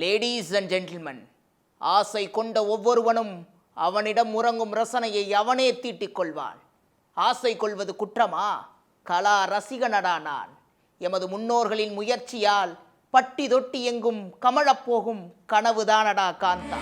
Ladies and gentleman ஆசை கொண்ட ஒவ்வொருவனும் அவனிடம் உறங்கும் ரசனையை அவனே தீட்டிக் கொள்வான் ஆசை கொள்வது குற்றமா? கலா ரசிகனடா நான். எமது முன்னோர்களின் முயற்சியால் பட்டி தொட்டி எங்கும் கமழப் போகும் கனவுதானடா காந்தா.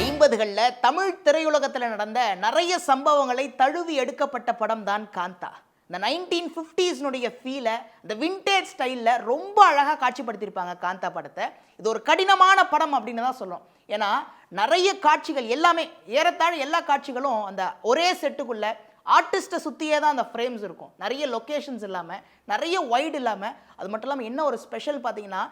ஐம்பதுகளில் தமிழ் திரையுலகத்தில் நடந்த நிறைய சம்பவங்களை தழுவி எடுக்கப்பட்ட படம் தான் காந்தா. இந்த நைன்டீன் ஃபிஃப்டிஸ்னுடைய ஃபீலை இந்த விண்டேஜ் ஸ்டைலில் ரொம்ப அழகாக காட்சிப்படுத்தியிருப்பாங்க காந்தா படத்தை. இது ஒரு கடினமான படம் அப்படின்னு தான் சொல்லும் ஏன்னா நிறைய காட்சிகள் எல்லாமே ஏறத்தாழ எல்லா காட்சிகளும் அந்த ஒரே செட்டுக்குள்ளே ஆர்டிஸ்ட்டை சுற்றியே தான் அந்த ஃப்ரேம்ஸ் இருக்கும். நிறைய லொக்கேஷன்ஸ் இல்லாமல் நிறைய ஒய்டு இல்லாமல் அது மட்டும் இல்லாமல் என்ன ஒரு ஸ்பெஷல் பார்த்தீங்கன்னா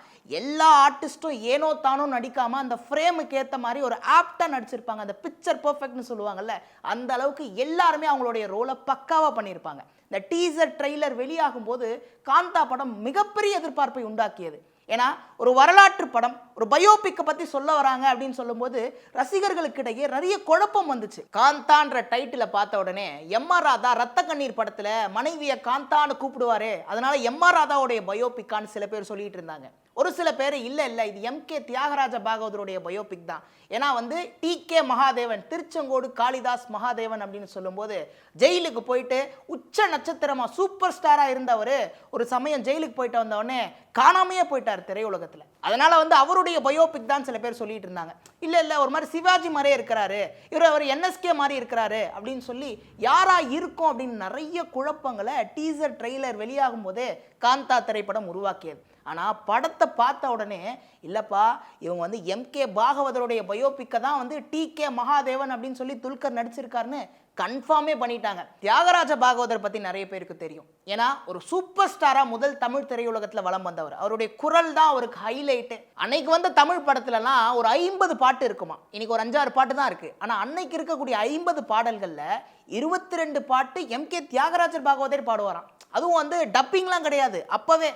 எல்லா ஆர்டிஸ்ட்டும் ஏனோ தானோ நடிக்காமல் அந்த ஃப்ரேமுக்கு ஏற்ற மாதிரி ஒரு ஆப்டாக நடிச்சிருப்பாங்க. அந்த பிக்சர் பர்ஃபெக்ட்னு சொல்லுவாங்கல்ல அந்த அளவுக்கு எல்லாருமே அவங்களுடைய ரோலை பக்காவாக பண்ணியிருப்பாங்க. இந்த டீசர் ட்ரெய்லர் வெளியாகும் போது காந்தா படம் மிகப்பெரிய எதிர்பார்ப்பை உண்டாக்கியது. ஏன்னா ஒரு வரலாற்று படம் ஒரு பயோபிக்கை பற்றி சொல்ல வராங்க அப்படின்னு சொல்லும்போது ரசிகர்களுக்கிடையே நிறைய குழப்பம் வந்துச்சு. காந்தான்ற டைட்டிலை பார்த்த உடனே எம் ஆர் ராதா ரத்த கண்ணீர் படத்தில் மனைவியை காந்தான்னு கூப்பிடுவாரு அதனால எம் ஆர் ராதாவுடைய பயோபிக்கான்னு சில பேர் சொல்லிட்டு இருந்தாங்க. ஒரு சில பேர் இல்லை இல்லை இது எம் கே தியாகராஜ பாகவதருடைய பயோபிக் தான். ஏன்னா வந்து டி கே மகாதேவன் திருச்செங்கோடு காளிதாஸ் மகாதேவன் அப்படின்னு சொல்லும்போது ஜெயிலுக்கு போயிட்டு உச்ச நட்சத்திரமா சூப்பர் ஸ்டாராக இருந்தவர் ஒரு சமயம் ஜெயிலுக்கு போயிட்டு வந்தவொடனே காணாமையே போயிட்டார் திரையுலகத்தில். அதனால வந்து அவருடைய அவருடைய பயோபிக் தான் சில பேர் சொல்லிட்டு இருந்தாங்க. இல்லை இல்லை ஒரு மாதிரி சிவாஜி மாதிரியே இருக்கிறாரு. இவர் அவர் என்எஸ்கே மாதிரி இருக்கிறாரு அப்படின்னு சொல்லி யாரா இருக்கும் அப்படின்னு நிறைய குழப்பங்களை டீசர் ட்ரெய்லர் வெளியாகும் போதே காந்தா திரைப்படம் உருவாக்கியது. ஆனால் படத்தை பார்த்த உடனே இல்லைப்பா இவங்க வந்து எம்கே பாகவதருடைய பயோபிக்கை தான் வந்து டி கே மகாதேவன் அப்படின்னு சொல்லி துல்கர் நடிச்சிருக்காருன்னு கன்ஃபார்மே பண்ணிட்டாங்க. தியாகராஜ பாகவதர் பற்றி நிறைய பேருக்கு தெரியும். ஏன்னா ஒரு சூப்பர் ஸ்டாராக முதல் தமிழ் திரையுலகத்தில் வலம் வந்தவர். அவருடைய குரல் தான் அவருக்கு ஹைலைட்டு அன்னைக்கு வந்த தமிழ் படத்துலலாம் ஒரு ஐம்பது பாட்டு இருக்குமா இன்னைக்கு ஒரு அஞ்சாறு பாட்டு தான் இருக்குது ஆனால் அன்னைக்கு இருக்கக்கூடிய ஐம்பது பாடல்களில் இருபத்தி ரெண்டு பாட்டு எம்கே தியாகராஜர் பாகவதர் பாடுவாராம். அதுவும் வந்து டப்பிங்லாம் கிடையாது. அப்போவே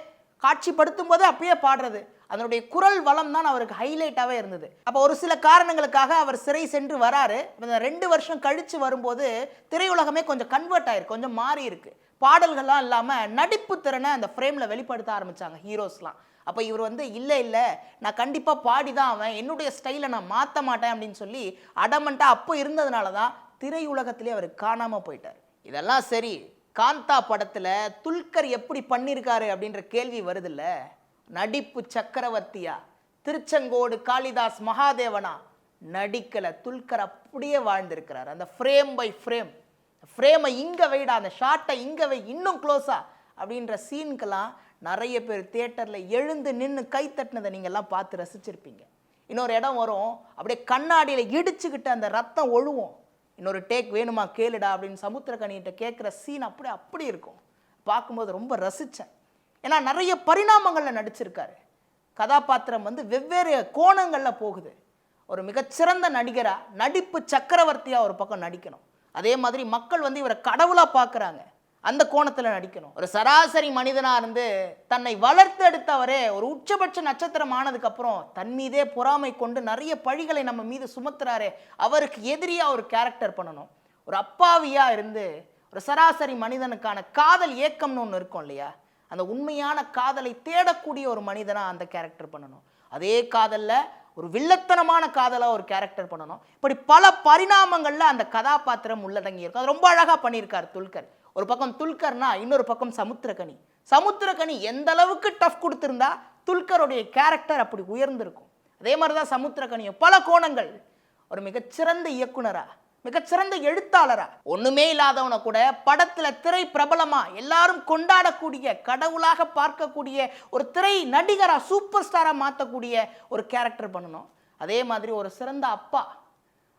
காட்சிப்படுத்தும் போது அப்படியே பாடுறது. அதனுடைய குரல் வளம் தான் அவருக்கு ஹைலைட்டாகவே இருந்தது. அப்போ ஒரு சில காரணங்களுக்காக அவர் சிறை சென்று வராரு. ரெண்டு வருஷம் கழித்து வரும்போது திரையுலகமே கொஞ்சம் கன்வெர்ட் ஆயிருக்கு கொஞ்சம் மாறி இருக்கு. பாடல்கள்லாம் இல்லாமல் நடிப்பு திறனை அந்த ஃப்ரேமில் வெளிப்படுத்த ஆரம்பித்தாங்க ஹீரோஸ்லாம் அப்போ இவர் வந்து இல்லை இல்லை நான் கண்டிப்பாக பாடி தான் அவன் என்னுடைய ஸ்டைலை நான் மாற்ற மாட்டேன் அப்படின்னு சொல்லி அடமண்ட்டாக அப்போ இருந்ததுனால தான் திரையுலகத்திலே அவர் காணாமல் போயிட்டார். இதெல்லாம் சரி காந்தா படத்தில் துல்கர் எப்படி பண்ணியிருக்காரு அப்படின்ற கேள்வி வருதுல்ல? நடிப்பு சக்கரவர்த்தியா? திருச்செங்கோடு காளிதாஸ் மகாதேவனா? நடிக்கலை. துல்கர் அப்படியே வாழ்ந்திருக்கிறார். அந்த ஃப்ரேம் பை ஃப்ரேம் ஃப்ரேமை இங்கே வைடா அந்த ஷார்ட்டை இங்கே வை இன்னும் க்ளோஸா அப்படின்ற சீனுக்கெல்லாம் நிறைய பேர் தியேட்டரில் எழுந்து நின்று கை தட்டினதை நீங்கள்லாம் பார்த்து ரசிச்சிருப்பீங்க. இன்னொரு இடம் வரும். அப்படியே கண்ணாடியில் இடிச்சுக்கிட்டு அந்த ரத்தம் ஒழுவும். இன்னொரு டேக் வேணுமா கேளுடா அப்படின்னு சமுத்திரக்கணிகிட்ட கேட்குற சீன் அப்படி அப்படி இருக்கும். பார்க்கும்போது ரொம்ப ரசித்தேன் ஏன்னா நிறைய பரிணாமங்களில் நடிச்சிருக்காரு. கதாபாத்திரம் வந்து வெவ்வேறு கோணங்களில் போகுது. ஒரு மிகச்சிறந்த நடிகராக நடிப்பு சக்கரவர்த்தியாக ஒரு பக்கம் நடிக்கணும். அதே மாதிரி மக்கள் வந்து இவரை கடவுளாக பார்க்குறாங்க. அந்த கோணத்தில் நடிக்கணும். ஒரு சராசரி மனிதனாக இருந்து தன்னை வளர்த்தெடுத்தவரே ஒரு உச்சபட்ச நட்சத்திரம் ஆனதுக்கப்புறம் தன் மீதே பொறாமை கொண்டு நிறைய பழிகளை நம்ம மீது சுமத்துறாரே அவருக்கு எதிரியாக ஒரு கேரக்டர் பண்ணணும். ஒரு அப்பாவியாக இருந்து ஒரு சராசரி மனிதனுக்கான காதல் ஏக்கம்னு ஒன்று இருக்கும் இல்லையா? அந்த உண்மையான காதலை தேடக்கூடிய ஒரு மனிதனாக அந்த கேரக்டர் பண்ணணும். அதே காதலில் ஒரு வில்லத்தனமான காதலாக ஒரு கேரக்டர் பண்ணணும். இப்படி பல பரிணாமங்களில் அந்த கதாபாத்திரம் உள்ளடங்கி இருக்கும். அது ரொம்ப அழகாக பண்ணியிருக்கார் துல்கர். ஒரு பக்கம் துல்கர்னா இன்னொரு பக்கம் சமுத்திரக்கனி சமுத்திரக்கனி எந்த அளவுக்கு டஃப் கொடுத்துருந்தா துல்கருடைய கேரக்டர் அப்படி உயர்ந்திருக்கும். அதே மாதிரி தான் சமுத்திரக்கனியும் பல கோணங்கள். ஒரு மிகச்சிறந்த இயக்குனரா? மிகச்சிறந்த எழுத்தாளரா? ஒண்ணுமே இல்லாதவனை கூட படத்துல திரை பிரபலமா எல்லாரும் கொண்டாடக்கூடிய கடவுளாக பார்க்கக்கூடிய ஒரு திரை நடிகரா சூப்பர் ஸ்டாரா மாற்றக்கூடிய ஒரு கேரக்டர் பண்ணணும். அதே மாதிரி ஒரு சிறந்த அப்பா.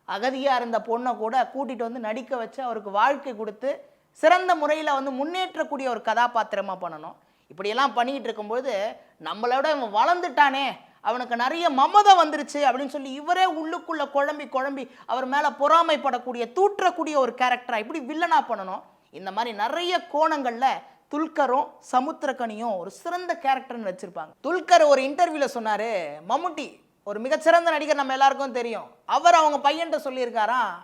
அகதியா இருந்த பொண்ணை கூட கூட்டிட்டு வந்து நடிக்க வச்சு அவருக்கு வாழ்க்கை கொடுத்து சிறந்த முறையில் வந்து முன்னேற்றக்கூடிய ஒரு கதாபாத்திரமாக பண்ணணும். இப்படியெல்லாம் பண்ணிக்கிட்டு இருக்கும்போது நம்மளோட இவன் வளர்ந்துட்டானே அவனுக்கு நிறைய மமதை வந்துருச்சு அப்படின்னு சொல்லி இவரே உள்ளுக்குள்ளே குழம்பி குழம்பி அவர் மேலே பொறாமைப்படக்கூடிய தூற்றக்கூடிய ஒரு கேரக்டராக இப்படி வில்லனா பண்ணணும். இந்த மாதிரி நிறைய கோணங்களில் துல்கரும் சமுத்திரக்கனியும் ஒரு சிறந்த கேரக்டர்னு வச்சுருப்பாங்க. துல்கர் ஒரு இன்டர்வியூவில் சொன்னார் மம்முட்டி ஒரு மிகச்சிறந்த நடிகர் நம்ம எல்லாருக்கும் தெரியும். அவர் அவங்க பையன்கிட்ட சொல்லியிருக்காராம்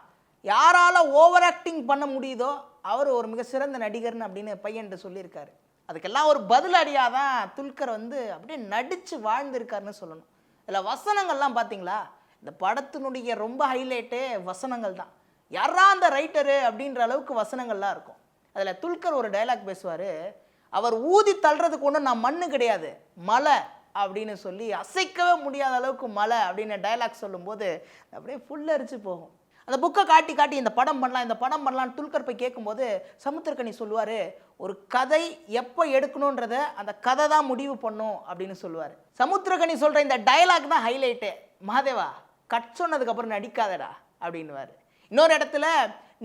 யாரால ஓவர் ஆக்டிங் பண்ண முடியுதோ அவர் ஒரு மிக சிறந்த நடிகர்னு அப்படின்னு பையன்கிட்ட சொல்லியிருக்காரு. அதுக்கெல்லாம் ஒரு பதிலடியாக தான் துல்கர் வந்து அப்படியே நடித்து வாழ்ந்திருக்காருன்னு சொல்லணும். இதில் வசனங்கள்லாம் பார்த்தீங்களா இந்த படத்தினுடைய ரொம்ப ஹைலைட்டே வசனங்கள் தான் யாரா அந்த ரைட்டரு அப்படின்ற அளவுக்கு வசனங்கள்லாம் இருக்கும். அதில் துல்கர் ஒரு டைலாக் பேசுவார். அவர் ஊதி தள்ளுறதுக்கு ஒன்றும் நான் மண்ணு கிடையாது மலை அப்படின்னு சொல்லி அசைக்கவே முடியாத அளவுக்கு மலை அப்படின்னு டைலாக் சொல்லும்போது அப்படியே ஃபுல்லரிச்சு போகும். அந்த புக்கை காட்டி காட்டி இந்த படம் பண்ணலாம் இந்த படம் பண்ணலாம்னு துல்கர் போய் கேட்கும்போது சமுத்திரக்கனி சொல்லுவார் ஒரு கதை எப்போ எடுக்கணுன்றத அந்த கதை தான் முடிவு பண்ணும் அப்படின்னு சொல்லுவார். சமுத்திரக்கனி சொல்கிற இந்த டயலாக் தான் ஹைலைட்டு மகாதேவா கட் சொன்னதுக்கப்புறம் நடிக்காதடா அப்படின்னுவார். இன்னொரு இடத்துல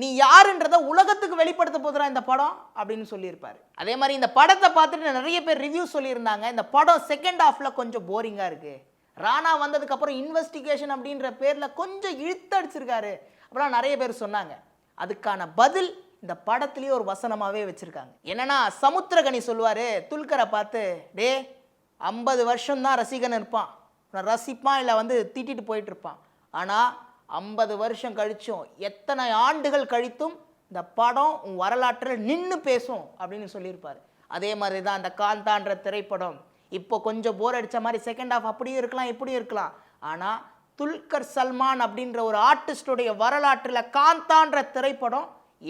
நீ யாருன்றத உலகத்துக்கு வெளிப்படுத்த போதுறா இந்த படம் அப்படின்னு சொல்லியிருப்பார். அதே மாதிரி இந்த படத்தை பார்த்துட்டு நிறைய பேர் ரிவ்யூ சொல்லியிருந்தாங்க. இந்த படம் செகண்ட் ஹாஃபில் கொஞ்சம் போரிங்காக இருக்குது ராணா வந்ததுக்கு அப்புறம் இன்வெஸ்டிகேஷன் அப்படின்ற பேர்ல கொஞ்சம் இழுத்தடிச்சிருக்காரு அப்படிலாம் நிறைய பேர் சொன்னாங்க. அதுக்கான பதில் இந்த படத்துலேயே ஒரு வசனமாகவே வச்சுருக்காங்க. என்னன்னா சமுத்திரகனி சொல்லுவார் துல்கரை பார்த்து டே ஐம்பது வருஷம் தான் ரசிகன் இருப்பான். ரசிப்பான் இல்லை வந்து திட்டிட்டு போயிட்டு இருப்பான். ஆனால் ஐம்பது வருஷம் கழிச்சும் எத்தனை ஆண்டுகள் கழித்தும் இந்த படம் உன் வரலாற்றில் நின்று பேசும் அப்படின்னு சொல்லியிருப்பார். அதே மாதிரி தான் அந்த காந்தான்ற திரைப்படம் இப்போ கொஞ்சம் போர் அடித்த மாதிரி செகண்ட் ஆஃப் அப்படியும் இருக்கலாம் இப்படியும் இருக்கலாம். ஆனால் துல்கர் சல்மான் அப்படின்ற ஒரு ஆர்டிஸ்டுடைய வரலாற்றில் காந்தான்ற திரைப்படம்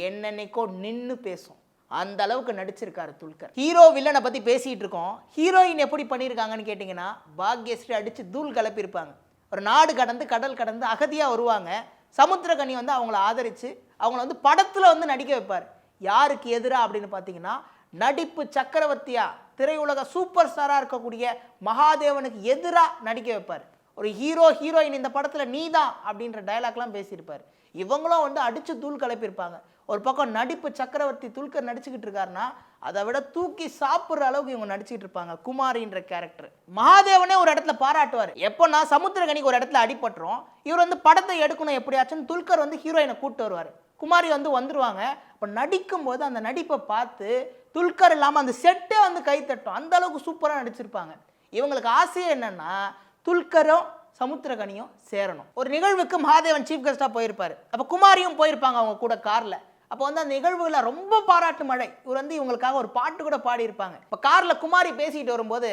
என்னென்னைக்கோ நின்று பேசும். அந்த அளவுக்கு நடிச்சிருக்காரு துல்கர். ஹீரோ வில்லனை பற்றி பேசிகிட்டு இருக்கோம். ஹீரோயின் எப்படி பண்ணியிருக்காங்கன்னு கேட்டிங்கன்னா பாக்யஸ்ரீ அடித்து தூள் கலப்பியிருப்பாங்க. ஒரு நாடு கடந்து கடல் கடந்து அகதியாக வருவாங்க. சமுத்திரகனி வந்து அவங்கள ஆதரித்து அவங்கள வந்து படத்தில் வந்து நடிக்க வைப்பார். யாருக்கு எதிராக அப்படின்னு பார்த்தீங்கன்னா நடிப்பு சக்கரவர்த்தியாக திரையுலக சூப்பர் ஸ்டாராக இருக்கக்கூடிய மகாதேவனுக்கு எதிராக நடிக்க வைப்பார். ஒரு ஹீரோ ஹீரோயின் இந்த படத்தில் நீதான் அப்படின்ற டயலாக்லாம் பேசியிருப்பார். இவங்களும் வந்து அடித்து தூள் கிளப்பியிருப்பாங்க ஒரு பக்கம் நடிப்பு சக்கரவர்த்தி துல்கர் நடிச்சுக்கிட்டு இருக்காருன்னா அதை விட தூக்கி சாப்பிட்ற அளவுக்கு இவங்க நடிச்சிட்டு இருப்பாங்க குமாரின்ற கேரக்டர் மகாதேவனே ஒரு இடத்துல பாராட்டுவார். எப்போனா சமுத்திரகனிக்கு ஒரு இடத்துல அடிபட்டுரும். இவர் வந்து படத்தை எடுக்கணும் எப்படியாச்சும் துல்கர் வந்து ஹீரோயினை கூப்பிட்டு வருவார். குமாரி வந்து வந்துடுவாங்க அப்போ நடிக்கும்போது அந்த நடிப்பை பார்த்து துல்கர் இல்லாமல் அந்த செட்டே வந்து கை தட்டும். அந்த அளவுக்கு சூப்பராக நடிச்சிருப்பாங்க. இவங்களுக்கு ஆசையே என்னென்னா துல்கரும் சமுத்திரகனியும் சேரணும். ஒரு நிகழ்வுக்கு மகாதேவன் சீஃப் கெஸ்ட்டாக போயிருப்பார். அப்போ குமாரியும் போயிருப்பாங்க அவங்க கூட காரில். அப்போ வந்து அந்த நிகழ்வுகளை ரொம்ப பாராட்டு மழை. இவர் வந்து இவங்களுக்காக ஒரு பாட்டு கூட பாடியிருப்பாங்க. இப்போ காரில் குமாரி பேசிக்கிட்டு வரும்போது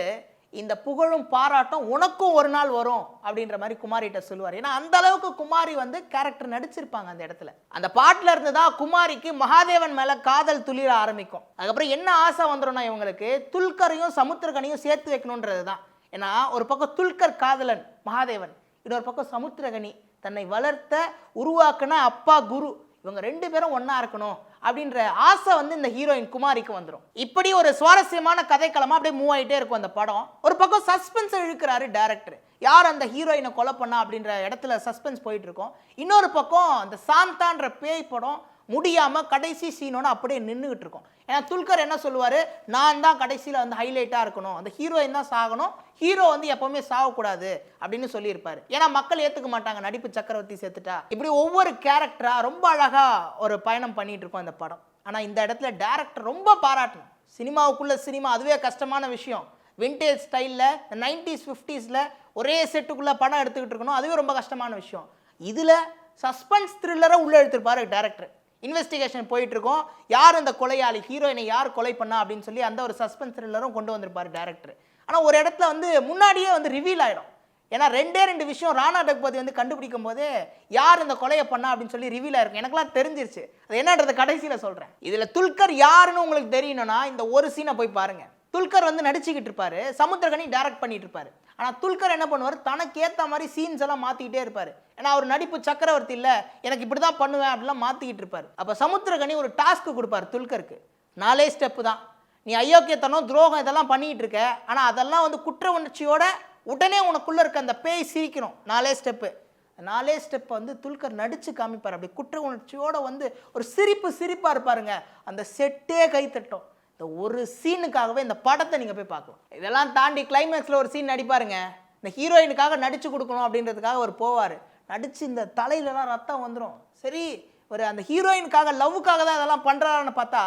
இந்த புகழும் பாராட்டும் உனக்கும் ஒரு நாள் வரும் அப்படின்ற மாதிரி குமாரிகிட்ட சொல்லுவார். ஏன்னா அந்த அளவுக்கு குமாரி வந்து கேரக்டர் நடிச்சிருப்பாங்க அந்த இடத்துல. அந்த பாட்டில் இருந்து தான் குமாரிக்கு மகாதேவன் மேலே காதல் துளிர ஆரம்பிக்கும். அதுக்கப்புறம் என்ன ஆசை வந்துடும்னா இவங்களுக்கு துல்கரையும் சமுத்திரகனியும் சேர்த்து வைக்கணுன்றது தான் ஏன்னா ஒரு பக்கம் துல்கர் காதலன் மகாதேவன் இன்னொரு பக்கம் சமுத்திரகனி தன்னை வளர்த்த உருவாக்குன அப்பா குரு. இவங்க ரெண்டு பேரும் ஒன்றா இருக்கணும் அப்படின்ற ஆசை வந்து இந்த ஹீரோயின் குமாரிக்கு வந்துடும் இப்படி ஒரு சுவாரஸ்யமான கதைக்களமாக அப்படியே மூவ் ஆகிட்டே இருக்கும் அந்த படம். ஒரு பக்கம் சஸ்பென்ஸ் இழுக்கிறாரு டேரக்டர் யார் அந்த ஹீரோயினை கொலை பண்ணா அப்படின்ற இடத்துல சஸ்பென்ஸ் போயிட்டு இருக்கோம். இன்னொரு பக்கம் அந்த சாந்தான்ற பேய் படம் முடியாமல் கடைசி சீனோட அப்படியே நின்றுக்கிட்டு இருக்கும். ஏன்னா துல்கர் என்ன சொல்லுவார்? நான் தான் கடைசியில் வந்து ஹைலைட்டாக இருக்கணும். அந்த ஹீரோயின் தான் சாகணும். ஹீரோ வந்து எப்போவுமே சாகக்கூடாது அப்படின்னு சொல்லியிருப்பார். ஏன்னா மக்கள் ஏற்றுக்க மாட்டாங்க. நடிப்பு சக்கரவர்த்தி சேர்த்துட்டா. இப்படி ஒவ்வொரு கேரக்டராக ரொம்ப அழகாக ஒரு பயணம் பண்ணிட்டு இருக்கோம் அந்த படம். ஆனால் இந்த இடத்துல டேரக்டர் ரொம்ப பாராட்டணும். சினிமாவுக்குள்ளே சினிமா அதுவே கஷ்டமான விஷயம். விண்டேஜ் ஸ்டைலில் நைன்டிஸ் ஃபிஃப்டிஸில் ஒரே செட்டுக்குள்ளே படம் எடுத்துக்கிட்டு இருக்கணும். அதுவே ரொம்ப கஷ்டமான விஷயம். இதில் சஸ்பென்ஸ் த்ரில்லரை உள்ளே எடுத்திருப்பார் டேரக்டர் இன்வெஸ்டிகேஷன் போயிட்டுருக்கோம். யார் அந்த கொலையாளி? ஹீரோயினை யார் கொலை பண்ணா? அப்படின்னு சொல்லி அந்த ஒரு சஸ்பென்ஸ் த்ரில்லரும் கொண்டு வந்திருப்பார் டேரக்டர் ஆனால் ஒரு இடத்துல வந்து முன்னாடியே வந்து ரிவீல் ஆகிடும் ஏன்னா ரெண்டே ரெண்டு விஷயம் ராணா டக்பதி வந்து கண்டுபிடிக்கும் போது யார் இந்த கொலையை பண்ணா? அப்படின்னு சொல்லி ரிவீல் ஆயிருக்கும் எனக்குலாம் தெரிஞ்சிருச்சு. அது என்னன்றத கடைசியில் சொல்கிறேன் இதில் துல்கர் யாருன்னு உங்களுக்கு தெரியணும்னா இந்த ஒரு சீனை போய் பாருங்கள் துல்கர் வந்து நடிச்சுக்கிட்டு இருப்பாரு. சமுத்திரகனி டைரக்ட் பண்ணிட்டு இருப்பாரு. ஆனால் துல்கர் என்ன பண்ணுவார்? தனக்கு ஏற்ற மாதிரி சீன்ஸ் எல்லாம் மாற்றிக்கிட்டே இருப்பார். ஏன்னா அவர் நடிப்பு சக்கரவர்த்தி இல்லை எனக்கு இப்படி தான் பண்ணுவேன் அப்படிலாம் மாற்றிக்கிட்டு இருப்பார். அப்போ சமுத்திரகனி ஒரு டாஸ்க் கொடுப்பார் துல்கருக்கு. நாலே ஸ்டெப்பு தான். நீ அயோக்கியத்தனம் துரோகம் இதெல்லாம் பண்ணிக்கிட்டு இருக்க. ஆனால் அதெல்லாம் வந்து குற்ற உணர்ச்சியோட உடனே உனக்குள்ளே இருக்க அந்த பேய் சிரிக்கணும். நாலே ஸ்டெப்பு நாலே ஸ்டெப்பை வந்து துல்கர் நடித்து காமிப்பார். அப்படி குற்ற உணர்ச்சியோடு வந்து ஒரு சிரிப்பு சிரிப்பாக இருப்பாருங்க. அந்த செட்டே கைத்தட்டும் இந்த ஒரு சீனுக்காகவே இந்த படத்தை நீங்கள் போய் பார்க்கலாம் இதெல்லாம் தாண்டி கிளைமேக்ஸில் ஒரு சீன் நடிப்பாருங்க. இந்த ஹீரோயினுக்காக நடித்து கொடுக்கணும் அப்படின்றதுக்காக அவர் போவார். நடித்து இந்த தலையிலலாம் ரத்தம் வந்துடும் சரி ஒரு அந்த ஹீரோயினுக்காக லவ்வுக்காக தான் இதெல்லாம் பண்ணுறாருன்னு பார்த்தா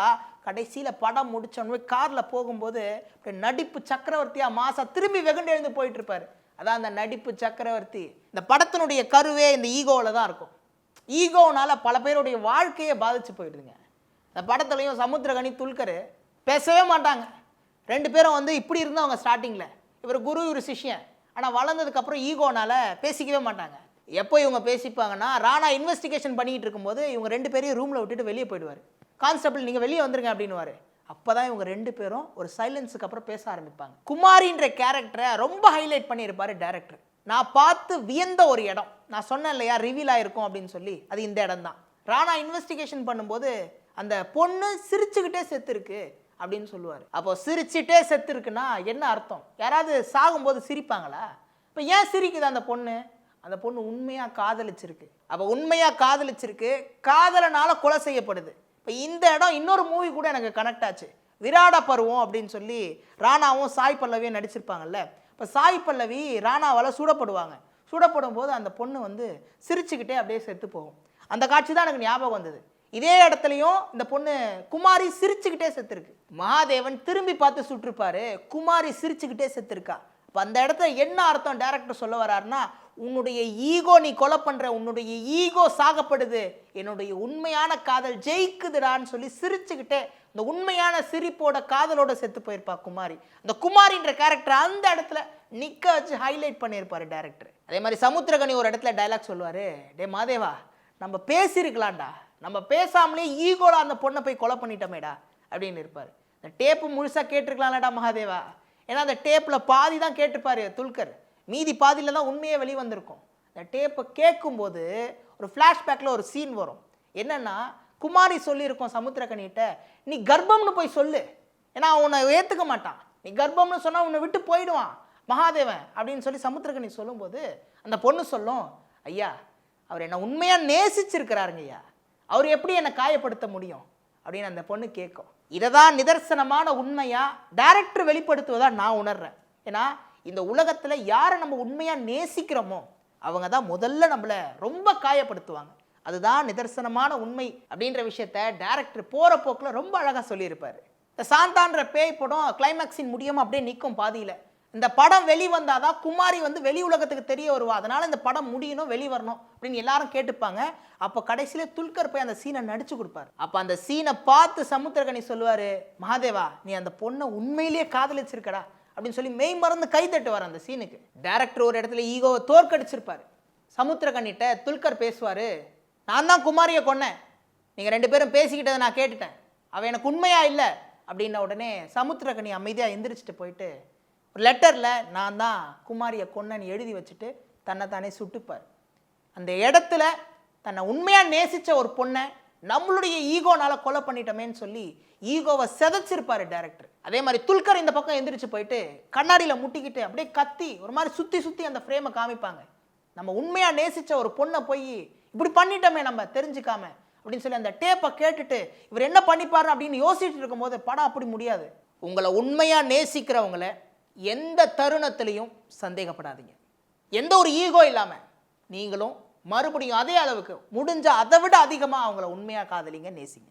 கடைசியில் படம் முடித்தோன்னு காரில் போகும்போது அப்படியே நடிப்பு சக்கரவர்த்தியாக மாசா திரும்பி வெகுண்டு எழுந்து போயிட்டுருப்பார். அதான் அந்த நடிப்பு சக்கரவர்த்தி. இந்த படத்தினுடைய கருவே இந்த ஈகோவில் தான் இருக்கும். ஈகோனால் பல பேருடைய வாழ்க்கையே பாதிச்சு போயிடுதுங்க. இந்த படத்துலையும் சமுத்திரகனி துல்கர் பேசவே மாட்டாங்க. ரெண்டு பேரும் வந்து இப்படி இருந்தவங்க ஸ்டார்டிங்கில் இவர் குரு இவர் சிஷ்யன். ஆனால் வளர்ந்ததுக்கப்புறம் ஈகோனால் பேசிக்கவே மாட்டாங்க. எப்போ இவங்க பேசிப்பாங்கன்னா ராணா இன்வெஸ்டிகேஷன் பண்ணிக்கிட்டு இருக்கும்போது இவங்க ரெண்டு பேரையும் ரூமில் விட்டுட்டு வெளியே போயிடுவார். கான்ஸ்டபிள் நீங்கள் வெளியே வந்துருங்க அப்படின்னுவாரு. அப்போ தான் இவங்க ரெண்டு பேரும் ஒரு சைலன்ஸுக்கு அப்புறம் பேச ஆரம்பிப்பாங்க. குமாரின்ற கேரக்டரை ரொம்ப ஹைலைட் பண்ணியிருப்பார் டேரக்டர் நான் பார்த்து வியந்த ஒரு இடம். நான் சொன்னேன் இல்லையா ரிவீல் ஆயிருக்கும் அப்படின்னு சொல்லி. அது இந்த இடம் தான் ராணா இன்வெஸ்டிகேஷன் பண்ணும்போது அந்த பொண்ணு சிரிச்சுக்கிட்டே செத்துருக்கு. அப்படின்னு சொல்லுவார். அப்போ சிரிச்சுட்டே செத்துருக்குன்னா என்ன அர்த்தம்? யாராவது சாகும்போது சிரிப்பாங்களா? இப்போ ஏன் சிரிக்குது அந்த பொண்ணு? அந்த பொண்ணு உண்மையாக காதலிச்சிருக்கு. அப்போ உண்மையாக காதலிச்சிருக்கு காதலனால் கொலை செய்யப்படுது. இப்போ இந்த இடம் இன்னொரு மூவி கூட எனக்கு கனெக்ட் ஆச்சு. விராட பருவம் அப்படின்னு சொல்லி ராணாவும் சாய் பல்லவியும் நடிச்சிருப்பாங்கல்ல? இப்போ சாய் பல்லவி ராணாவால் சூடப்படுவாங்க. சூடப்படும் போது அந்த பொண்ணு வந்து சிரிச்சுக்கிட்டே அப்படியே செத்து போகும். அந்த காட்சி தான் எனக்கு ஞாபகம் வந்தது. இதே இடத்துலையும் இந்த பொண்ணு குமாரி சிரிச்சுக்கிட்டே செத்துருக்கு. மகாதேவன் திரும்பி பார்த்து சுட்டிருப்பாரு. குமாரி சிரிச்சுக்கிட்டே செத்துருக்கா. இப்போ அந்த இடத்துல என்ன அர்த்தம் டேரக்டர் சொல்ல வர்றாருன்னா உன்னுடைய ஈகோ நீ கொலை பண்ணுற உன்னுடைய ஈகோ சாகப்படுது. என்னுடைய உண்மையான காதல் ஜெயிக்குதுடான்னு சொல்லி சிரிச்சுக்கிட்டே இந்த உண்மையான சிரிப்போட காதலோட செத்து போயிருப்பா குமாரி. அந்த குமாரின்ற கேரக்டர் அந்த இடத்துல நிற்க வச்சு ஹைலைட் பண்ணியிருப்பாரு டேரக்டர் அதே மாதிரி சமுத்திரகனி ஒரு இடத்துல டைலாக் சொல்லுவாரு டே மாதேவா நம்ம பேசியிருக்கலாம்டா. நம்ம பேசாமலே ஈகோல அந்த பொண்ணை போய் கொலை பண்ணிட்டோமேடா அப்படின்னு இருப்பார். இந்த டேப்பு முழுசாக கேட்டிருக்கலாம்லடா மகாதேவா. ஏன்னா அந்த டேப்பில் பாதி தான் கேட்டிருப்பார் துல்கர். மீதி பாதியில் தான் உண்மையே வெளி வந்திருக்கும் இந்த டேப்பை கேட்கும்போது ஒரு ஃப்ளாஷ்பேக்கில் ஒரு சீன் வரும். என்னென்னா குமாரி சொல்லியிருக்கோம் சமுத்திரக்கனிகிட்ட நீ கர்ப்பம்னு போய் சொல்லு. ஏன்னா உன்னை ஏற்றுக்க மாட்டான். நீ கர்ப்பம்னு சொன்னால் உன்னை விட்டு போயிடுவான். மகாதேவன் அப்படின்னு சொல்லி சமுத்திரக்கனி சொல்லும்போது அந்த பொண்ணு சொல்லும் ஐயா அவர் என்னை உண்மையாக நேசிச்சிருக்கிறாருங்கய்யா. அவர் எப்படி என்னை காயப்படுத்த முடியும்? அப்படின்னு அந்த பொண்ணு கேட்கும். இதை தான் நிதர்சனமான உண்மையாக டேரக்டர் வெளிப்படுத்துவதாக நான் உணர்றேன். ஏன்னா இந்த உலகத்தில் யாரை நம்ம உண்மையாக நேசிக்கிறோமோ அவங்க தான் முதல்ல நம்மளை ரொம்ப காயப்படுத்துவாங்க. அதுதான் நிதர்சனமான உண்மை அப்படின்ற விஷயத்த டேரக்டர் போகிற போக்கில் ரொம்ப அழகாக சொல்லியிருப்பார். இந்த சாந்தான்ற பேய் படம் கிளைமேக்ஸின் முடியாமல் அப்படியே நிற்கும் பாதியில். இந்த படம் வெளிவந்தால் தான் குமாரி வந்து வெளி உலகத்துக்கு தெரிய வருவா? அதனால் இந்த படம் முடியணும் வெளி வரணும் அப்படின்னு எல்லாரும் கேட்டுப்பாங்க. அப்போ கடைசியில் துல்கர் போய் அந்த சீனை நடிச்சு கொடுப்பாரு. அப்போ அந்த சீனை பார்த்து சமுத்திரகனி சொல்லுவார் மகாதேவா நீ அந்த பொண்ணை உண்மையிலேயே காதலிச்சிருக்கடா அப்படின்னு சொல்லி மெய் மறந்து கை தட்டுவார் அந்த சீனுக்கு. டேரக்டர் ஒரு இடத்துல ஈகோவை தோற்கடிச்சிருப்பார். சமுத்திரகனிட்ட துல்கர் பேசுவார் நான் தான் குமாரியை கொன்னேன். நீங்கள் ரெண்டு பேரும் பேசிக்கிட்டதை நான் கேட்டுட்டேன். அவள் எனக்கு உண்மையாக இல்லை? அப்படின்ன உடனே சமுத்திரகனி அமைதியாக எந்திரிச்சிட்டு போயிட்டு ஒரு லெட்டரில் நான் தான் குமாரியை கொன்னன் எழுதி வச்சுட்டு தன்னை தானே சுட்டுப்பார். அந்த இடத்துல தன்னை உண்மையாக நேசித்த ஒரு பொண்ணை நம்மளுடைய ஈகோனால் கொலை பண்ணிட்டோமேன்னு சொல்லி ஈகோவை செதைச்சிருப்பார் டேரக்டர் அதே மாதிரி துல்கர் இந்த பக்கம் எந்திரிச்சு போயிட்டு கண்ணாடியில் முட்டிக்கிட்டு அப்படியே கத்தி ஒரு மாதிரி சுற்றி சுற்றி அந்த ஃப்ரேமை காமிப்பாங்க. நம்ம உண்மையாக நேசித்த ஒரு பொண்ணை போய் இப்படி பண்ணிட்டோமே நம்ம தெரிஞ்சுக்காம அப்படின்னு சொல்லி அந்த டேப்பை கேட்டுட்டு இவர் என்ன பண்ணிப்பாரு அப்படின்னு யோசிச்சுட்டு இருக்கும்போது படம் அப்படி முடியாது. உங்களை உண்மையாக நேசிக்கிறவங்களை எந்த தருணத்திலையும் சந்தேகப்படாதீங்க. எந்த ஒரு ஈகோ இல்லாமல் நீங்களும் மறுபடியும் அதே அளவுக்கு முடிஞ்ச அதை விட அதிகமாக அவங்கள உண்மையாக காதலிங்க நேசிங்க.